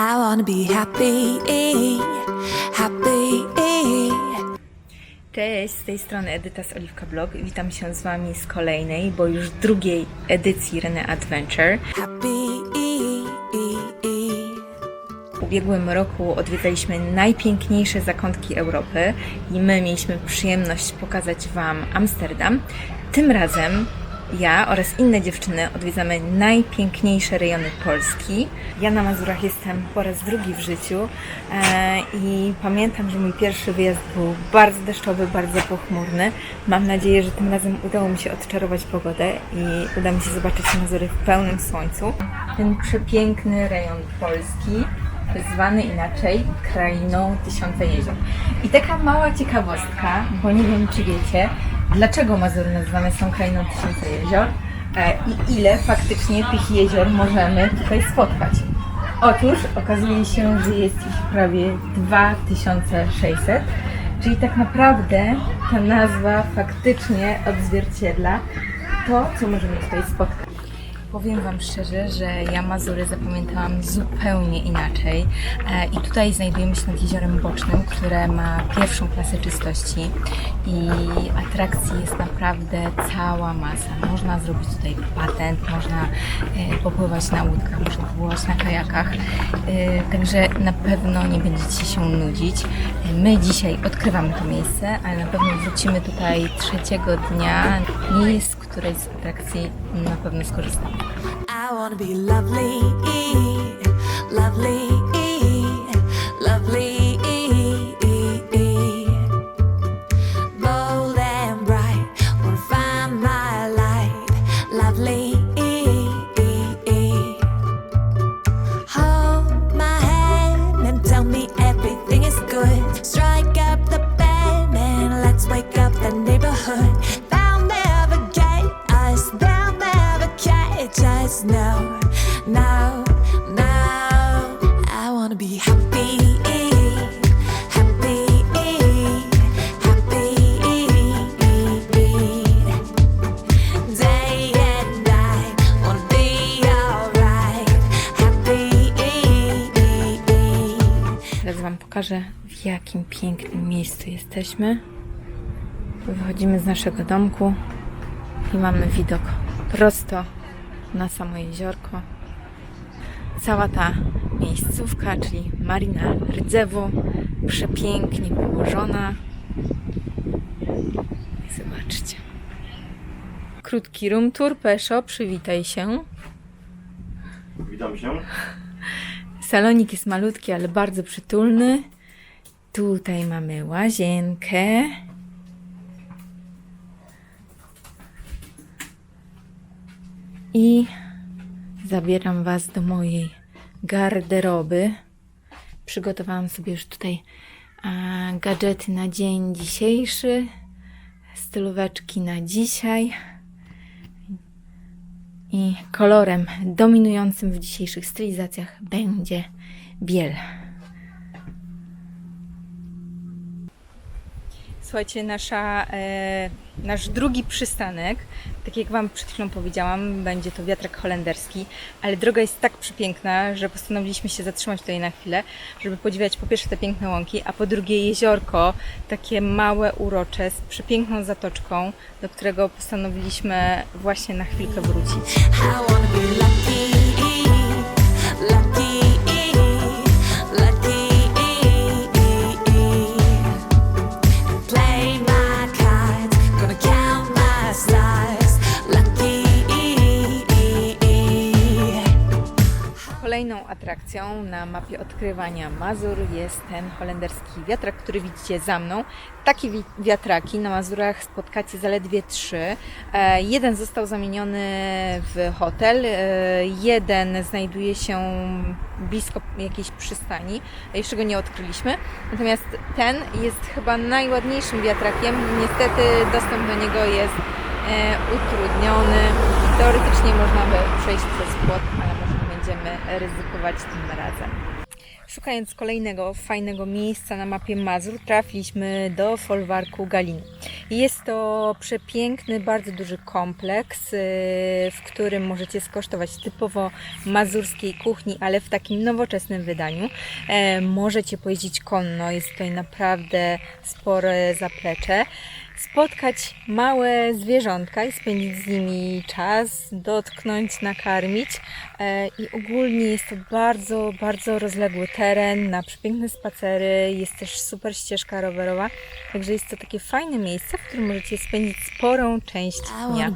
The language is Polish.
I wanna be happy, happy. Cześć, z tej strony Edyta z Oliwka Blog. Witam się z Wami z kolejnej, bo już drugiej edycji Rene Adventure. Happy. W ubiegłym roku odwiedzaliśmy najpiękniejsze zakątki Europy i my mieliśmy przyjemność pokazać Wam Amsterdam. Tym razem ja oraz inne dziewczyny odwiedzamy najpiękniejsze rejony Polski. Ja na Mazurach jestem po raz drugi w życiu e, i pamiętam, że mój pierwszy wyjazd był bardzo deszczowy, bardzo pochmurny. Mam nadzieję, że tym razem udało mi się odczarować pogodę i uda mi się zobaczyć Mazury w pełnym słońcu. Ten przepiękny rejon Polski zwany inaczej Krainą Tysiąca Jezior. I taka mała ciekawostka, bo nie wiem czy wiecie, dlaczego Mazury nazywane są Krainą Tysiąca Jezior e, i ile faktycznie tych jezior możemy tutaj spotkać. Otóż okazuje się, że jest ich prawie 2600, czyli tak naprawdę ta nazwa faktycznie odzwierciedla to, co możemy tutaj spotkać. Powiem Wam szczerze, że ja Mazury zapamiętałam zupełnie inaczej. E, I tutaj znajdujemy się nad jeziorem Bocznym, które ma pierwszą klasę czystości i atrakcji jest naprawdę cała masa. Można zrobić tutaj patent, można e, popływać na łódkach, można popływać na kajakach, E, także na pewno nie będziecie się nudzić. My dzisiaj odkrywamy to miejsce, ale na pewno wrócimy tutaj trzeciego dnia. Miejsc, z której z atrakcji na pewno skorzystamy. I wanna be lovely, lovely. Pokażę, w jakim pięknym miejscu jesteśmy. Wychodzimy z naszego domku i mamy widok prosto na samo jeziorko. Cała ta miejscówka, czyli Marina Rdzewo, przepięknie położona. Zobaczcie. Krótki room tour, Peszo, przywitaj się. Witam się. Salonik jest malutki, ale bardzo przytulny. Tutaj mamy łazienkę. I zabieram Was do mojej garderoby. Przygotowałam sobie już tutaj gadżety na dzień dzisiejszy, stylóweczki na dzisiaj. I kolorem dominującym w dzisiejszych stylizacjach będzie biel. Słuchajcie, nasza, e, nasz drugi przystanek, tak jak Wam przed chwilą powiedziałam, będzie to wiatrak holenderski, ale droga jest tak przepiękna, że postanowiliśmy się zatrzymać tutaj na chwilę, żeby podziwiać po pierwsze te piękne łąki, a po drugie jeziorko, takie małe, urocze, z przepiękną zatoczką, do którego postanowiliśmy właśnie na chwilkę wrócić. Atrakcją na mapie odkrywania Mazur jest ten holenderski wiatrak, który widzicie za mną. Takie wi- wiatraki na Mazurach spotkacie zaledwie trzy. E, jeden został zamieniony w hotel, e, jeden znajduje się blisko jakiejś przystani, jeszcze go nie odkryliśmy. Natomiast ten jest chyba najładniejszym wiatrakiem. Niestety dostęp do niego jest e, utrudniony. Teoretycznie można by przejść przez płot, ale będziemy ryzykować tym razem. Szukając kolejnego fajnego miejsca na mapie Mazur, trafiliśmy do folwarku Galiny. Jest to przepiękny, bardzo duży kompleks, yy, w którym możecie skosztować typowo mazurskiej kuchni, ale w takim nowoczesnym wydaniu. E, Możecie pojeździć konno, jest tutaj naprawdę spore zaplecze. Spotkać małe zwierzątka i spędzić z nimi czas, dotknąć, nakarmić. E, I ogólnie jest to bardzo, bardzo rozległy teren na przepiękne spacery. Jest też super ścieżka rowerowa. Także jest to takie fajne miejsce, w którym możecie spędzić sporą część dnia.